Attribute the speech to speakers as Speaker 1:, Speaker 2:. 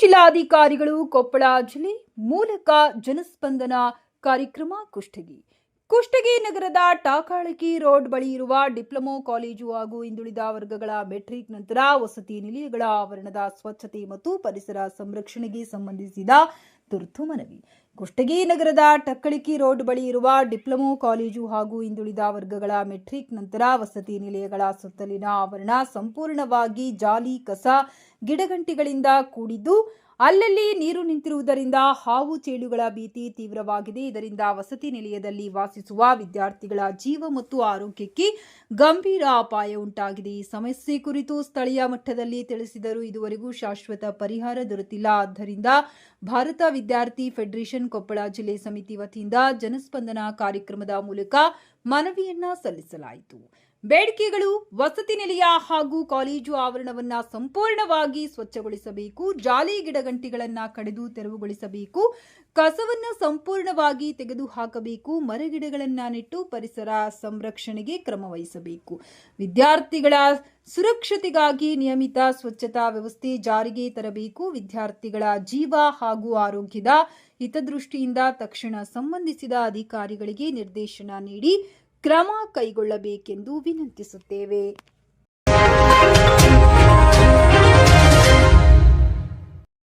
Speaker 1: ಜಿಲ್ಲಾಧಿಕಾರಿಗಳು ಕೊಪ್ಪಳ ಜಿಲ್ಲೆ ಮೂಲಕ ಜನಸ್ಪಂದನ ಕಾರ್ಯಕ್ರಮ ಕುಷ್ಟಗಿ. ಕುಷ್ಟಗಿ ನಗರದ ಟಾಕಾಳಕಿ ರೋಡ್ ಬಳಿ ಇರುವ ಡಿಪ್ಲೊಮೊ ಕಾಲೇಜು ಹಾಗೂ ಹಿಂದುಳಿದ ವರ್ಗಗಳ ಮೆಟ್ರಿಕ್ ನಂತರ ವಸತಿ ನಿಲಯಗಳ ಆವರಣದ ಸ್ವಚ್ಛತೆ ಮತ್ತು ಪರಿಸರ ಸಂರಕ್ಷಣೆಗೆ ಸಂಬಂಧಿಸಿದ ತುರ್ತು ಮನವಿ. ಕುಷ್ಟಗಿ ನಗರದ ಟಕ್ಕಳಿಕಿ ರೋಡ್ ಬಳಿ ಇರುವ ಡಿಪ್ಲೊಮೊ ಕಾಲೇಜು ಹಾಗೂ ಹಿಂದುಳಿದ ವರ್ಗಗಳ ಮೆಟ್ರಿಕ್ ನಂತರ ವಸತಿ ನಿಲಯಗಳ ಸುತ್ತಲಿನ ಆವರಣ ಸಂಪೂರ್ಣವಾಗಿ ಜಾಲಿ ಕಸ ಗಿಡಗಂಟಿಗಳಿಂದ ಕೂಡಿದ್ದು ಅಲ್ಲಲ್ಲಿ ನೀರು ನಿಂತಿರುವುದರಿಂದ ಹಾವು ಚೇಳುಗಳ ಭೀತಿ ತೀವ್ರವಾಗಿದೆ. ಇದರಿಂದ ವಸತಿ ನಿಲಯದಲ್ಲಿ ವಾಸಿಸುವ ವಿದ್ಯಾರ್ಥಿಗಳ ಜೀವ ಮತ್ತು ಆರೋಗ್ಯಕ್ಕೆ ಗಂಭೀರ ಅಪಾಯ ಉಂಟಾಗಿದೆ. ಈ ಸಮಸ್ಯೆ ಕುರಿತು ಸ್ಥಳೀಯ ಮಟ್ಟದಲ್ಲಿ ತಿಳಿಸಿದರೂ ಇದುವರೆಗೂ ಶಾಶ್ವತ ಪರಿಹಾರ ದೊರೆತಿಲ್ಲ. ಆದ್ದರಿಂದ ಭಾರತ ವಿದ್ಯಾರ್ಥಿ ಫೆಡರೇಷನ್ ಕೊಪ್ಪಳ ಜಿಲ್ಲೆ ಸಮಿತಿ ವತಿಯಿಂದ ಜನಸ್ಪಂದನ ಕಾರ್ಯಕ್ರಮದ ಮೂಲಕ ಮನವಿಯನ್ನ ಸಲ್ಲಿಸಲಾಯಿತು. ಬೇಡಿಕೆಗಳು, ವಸತಿ ನಿಲಯ ಹಾಗೂ ಕಾಲೇಜು ಆವರಣವನ್ನ ಸಂಪೂರ್ಣವಾಗಿ ಸ್ವಚ್ಛಗೊಳಿಸಬೇಕು, ಜಾಲಿ ಗಿಡಗಂಟಿಗಳನ್ನ ಕಡಿದು ತೆರವುಗೊಳಿಸಬೇಕು, ಕಸವನ್ನ ಸಂಪೂರ್ಣವಾಗಿ ತೆಗೆದುಹಾಕಬೇಕು, ಮರಗಿಡಗಳನ್ನು ನೆಟ್ಟು ಪರಿಸರ ಸಂರಕ್ಷಣೆಗೆ ಕ್ರಮ ವಹಿಸಬೇಕು ವಿದ್ಯಾರ್ಥಿಗಳ ಸುರಕ್ಷತೆಗಾಗಿ ನಿಯಮಿತ ಸ್ವಚ್ಛತಾ ವ್ಯವಸ್ಥೆ ಜಾರಿಗೆ ತರಬೇಕು. ವಿದ್ಯಾರ್ಥಿಗಳ ಜೀವ ಹಾಗೂ ಆರೋಗ್ಯದ ಹಿತದೃಷ್ಟಿಯಿಂದ ತಕ್ಷಣ ಸಂಬಂಧಿಸಿದ ಅಧಿಕಾರಿಗಳಿಗೆ ನಿರ್ದೇಶನ ನೀಡಿ ಕ್ರಮ ಕೈಗೊಳ್ಳಬೇಕೆಂದು ವಿನಂತಿಸುತ್ತೇವೆ.